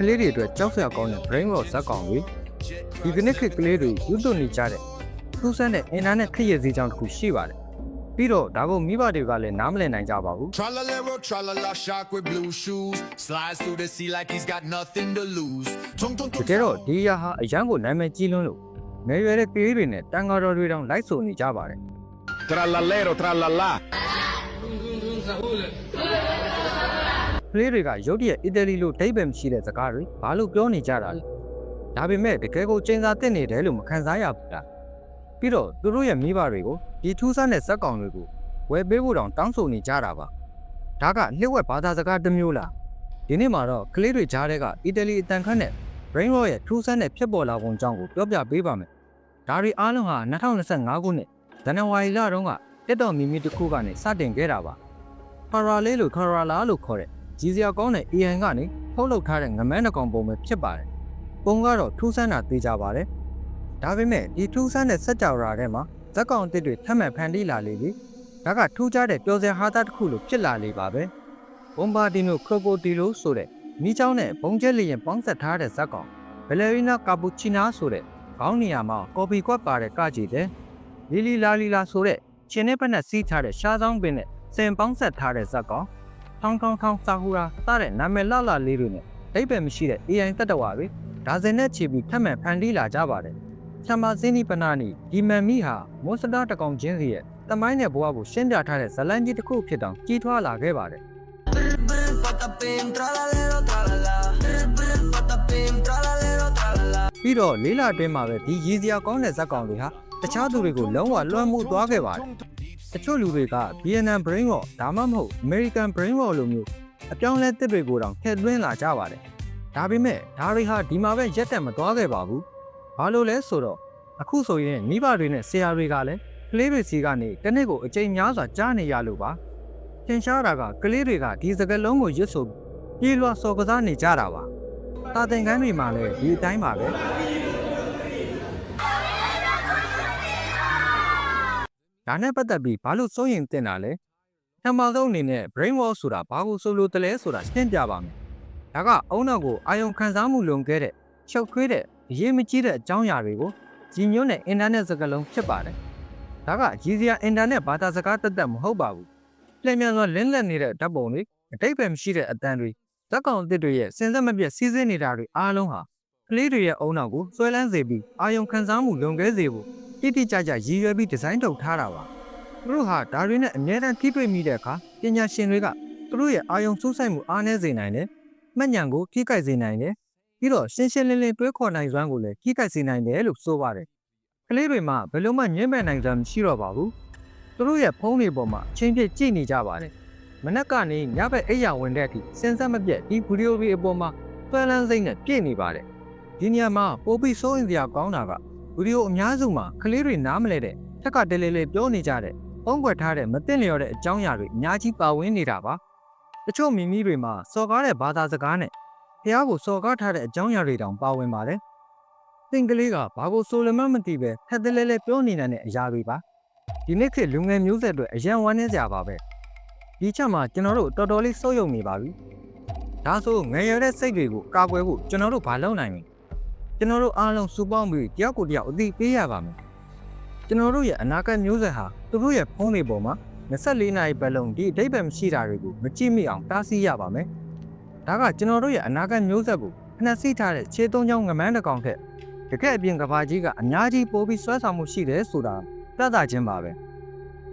ကလေးတွေအတွက်ကြောက်စရာကောင်းတဲ့ brain rot ဇက်ကောင်တွေဒီကနေ့ခေတ်ကလေးတွေယူသွနေကြတဲ့ထူးဆန်းတဲ့အင်တာနက်ခရည်စည်းကြောင်းတစ်ခုရှိပါတယ်ပြီးတော့ဒါကိုမိဘတွေကလည်းနားမလည်နိုင်ကြပါဘူး Tralalero, tralala, shark with blue shoes. Slides through the sea like he's got nothing to lose. Tung tung တ tung. ကယ်တော့ဒီအရာဟာအရန်ကိုနာမည်ကြီးလွန်းလို့ငယ်ရွယ်တဲ့ကလေးတွေနဲ့တန်ဃာတော်တွေတောင်လိုက်ဆိုနေကြပါတယ် Trallallero, trallallà. ကလေးတွေကရုတ်တရက်အီတလီလိုဒိတ်ပဲမရှိတဲ့စကားတွေဘာလို့ပြောနေကြတာလဲဒါပေမဲ့တကယ်ကိုကျင်းစာတက်နေတယ်လို့မခံစားရဘူးလားပြီးတော့သူတို့ရဲ့မိဘတွေကိုဒီထူးဆန်းတဲ့ဇက်ကောင်တွေကိုဝယ်ပေးဖို့တောင်တောင်းဆိုနေကြတာပါဒါကလျှို့ဝှက်ဘာသာစကားတစ်မျိုးလားဒီနေ့မှာတော့ကလေးတွေကြားထဲကအီတလီအတန်ခတ်နဲ့ Brain Rot ရဲ့ထူးဆန်းတဲ့ဖြစ်ပေါ်လာပုံကြောင်းကိုပြောပြပေးပါမယ်ဒါတွေအားလုံးဟာ2025ခုနှစ်ဇန်နဝါရီလတုန်းကတက်တော်မီမီတစ်ခုကနေစတင်ခဲ့တာပါဖာရာလေးလို့ခါရာလာလို့ခေါ်တဲ့ ကြီးစရာကောင်းတဲ့ AI ကနေထုတ်လုပ်ထားတဲ့ငမန်းတစ်ကောင်ပုံပဲဖြစ်ပါတယ်။ပုံကတော့ထူးဆန်းတာသိကြပါတယ်။ဒါပေမဲ့ဒီထူးဆန်းတဲ့စက်ကြော်ရာထဲမှာဇက်ကောင်အစ်တွေထပ်မံဖန်တီးလာလေလေ။ဒါကထူးခြားတဲ့ပျော်စရာဟာသားတစ်ခုလိုဖြစ်လာလေပါပဲ။ဘွန်ဘာဒီနိုခရိုကိုတီလိုဆိုတဲ့မိချောင်းနဲ့ဘုံကျက်လျင်ပေါင်းဆက်ထားတဲ့ဇက်ကောင်ဘယ်လရီနာကာပူချီနာဆိုတဲ့ခေါင်းနေရာမှာကော်ပီကွက်ပါတဲ့ကကြည်တဲ့လီလီလာလီလာဆိုတဲ့ချင်းနဲ့ပနက်စီးထားတဲ့ရှားဆောင်ပင်နဲ့စင်ပေါင်းဆက်ထားတဲ့ဇက်ကောင် ထောင်းထောင်းထောင်းစာဟူရာစတဲ့နာမည်လှလှလေးတွေနဲ့အိပ်ပယ်မရှိတဲ့ AI တက်တော်ပါပဲဒါဇင်နဲ့ချီပြီးထပ်မံဖန်တီးလာကြပါတယ်။ချမ္မာစင်းနီပနာနီဒီမန်မီဟာမွန်စတာတကောင်ချင်းစီရဲ့တမိုင်းတဲ့ဘဝကိုရှင်းပြထားတဲ့ဇလန်ကြီးတစ်ခုဖြစ်တောင်ကြီးထွားလာခဲ့ပါတယ် Brr, patapim, tralalero, tralala. Brr, brr, patapim, tralalero, tralala. ။ပြီးတော့လေးလာအတွင်းမှာပဲဒီရည်စရာကောင်းတဲ့ဇက်ကောင်တွေဟာတခြားသူတွေကိုလုံးဝလွှမ်းမိုးသွားခဲ့ပါတယ်။ တချို့လူတွေက Vietnam Brain Rot ဒါမှမဟုတ် American Brain Rot လိုမျိုးအပြောင်းအလဲတစ်တွေကိုတောင်ထည့်သွင်းလာကြပါတယ်။ဒါပေမဲ့ဒါတွေဟာဒီမှာပဲရက်တက်မသွားခဲ့ပါဘူး။ဘာလို့လဲဆိုတော့အခုဆိုရင်မိဘတွေနဲ့ဆရာတွေကလည်းကလေးတွေစီကနေတနေ့ကိုအချိန်များစွာကြားနေရလို့ပါ။သင်ရှားတာကကလေးတွေကဒီစကလုံးကိုရွတ်ဆိုပြေးလွှာစော်ကစားနေကြတာပါ။တာသင်ခန်းတွေမှာလည်းဒီအတိုင်းပါပဲ။ ဒါနဲ့ပတ်သက်ပြီးဘာလို့စိုးရင်တင်တာလဲ။ပထမဆုံးအနေနဲ့ brain wash ဆိုတာဘာကိုဆိုလို့တလဲဆိုတာရှင်းပြပါမယ်။ဒါကအုံနောက်ကိုအာယုံခံစားမှုလွန်ခဲ့တဲ့ချုပ်ခွေးတဲ့အရေးမကြီးတဲ့အကြောင်းအရာတွေကိုကြီးညွန့်တဲ့အင်တာနက်စကားလုံးဖြစ်ပါတယ်။ဒါကကြီးစရာအင်တာနက်ဘာသာစကားတက်တက်မဟုတ်ပါဘူး။လျင်မြန်စွာလင်းလက်နေတဲ့ဓာတ်ပုံတွေအတိတ်ပဲမရှိတဲ့အတန်တွေဇက်ကောင်အစ်တွေရဲ့စင်ဆက်မပြတ်စီးဆင်းနေတာတွေအားလုံးဟာကလေးတွေရဲ့အုံနောက်ကိုဆွဲလန်းစေပြီးအာယုံခံစားမှုလွန်ကဲစေဖို့ တိတိကျကျရည်ရွယ်ပြီးဒီဇိုင်းထုတ်ထားတာပါသူတို့ဟာဒါတွေနဲ့အများအားထိတွေ့မိတဲ့အခါပညာရှင်တွေကသူတို့ရဲ့အာယုံစူးစိုက်မှုအားနည်းစေနိုင်တယ်မှတ်ဉာဏ်ကိုထိခိုက်စေနိုင်တယ်ပြီးတော့ရှင်းရှင်းလင်းလင်းတွေးခေါ်နိုင်စွမ်းကိုလည်းထိခိုက်စေနိုင်တယ်လို့ဆိုပါတယ်ကလေးတွေမှာဘယ်လိုမှညှင်းပယ်နိုင်စွမ်းမရှိတော့ပါဘူးသူတို့ရဲ့ဖုန်းတွေပေါ်မှာအချင်းပြည့်ကြည့်နေကြပါတယ်မနက်ကနေညဘက်အိပ်ယာဝင်တဲ့အထိစင်ဆက်မပြတ်ဒီဗီဒီယိုတွေအပေါ်မှာသွဲလန်းစိမ့်နဲ့ပြည့်နေပါတယ်ဒီနေရာမှာပိုပြီးစိုးရင်စရာကောင်းတာက ဗီဒီယိုအများစုမှာကလေးတွေနားမလဲတဲ့ထက်ကတလဲလဲပြောနေကြတဲ့ပုံကွက်ထားတဲ့မသိလျော်တဲ့အကြောင်းအရာတွေအများကြီးပါဝင်နေတာပါတချို့မိမိတွေမှာစော်ကားတဲ့ဘာသာစကားနဲ့ဖះကိုစော်ကားထားတဲ့အကြောင်းအရာတွေတောင်ပါဝင်ပါတယ်သင်ကလေးကဘာကိုဆိုလမမသိပဲထက်တလဲလဲပြောနေတဲ့အရာတွေပါဒီနေ့ခေတ်လူငယ်မျိုးဆက်တွေအရန်ဝမ်းနည်းစရာပါပဲဒီချက်မှာကျွန်တော်တို့တော်တော်လေးစိုးရုံနေပါပြီဒါဆိုငယ်ရတဲ့စိတ်တွေကိုကာကွယ်ဖို့ကျွန်တော်တို့ဘာလုပ်နိုင်မလဲ ကျွန်တော်တို့အားလုံးစုပေါင်းပြီးတယောက်ကိုတယောက်အသိပေးရပါမယ်ကျွန်တော်တို့ရဲ့အနာဂတ်မျိုးဆက်ဟာသူတို့ရဲ့ဖုန်းတွေပေါ်မှာ24နာရီပတ်လုံးဒီအတိတ်ပဲမရှိတာတွေကိုမကြည့်မိအောင်တားဆီးရပါမယ်ဒါကကျွန်တော်တို့ရဲ့အနာဂတ်မျိုးဆက်ကိုဖနှက်ဆီးထားတဲ့ခြေသုံးချောင်းငမန်းတစ်ကောင်ထက်တကယ်အပြင်ကဘာကြီးကအများကြီးပိုပြီးဆွဲဆောင်မှုရှိတယ်ဆိုတာပြသခြင်းပါပဲ။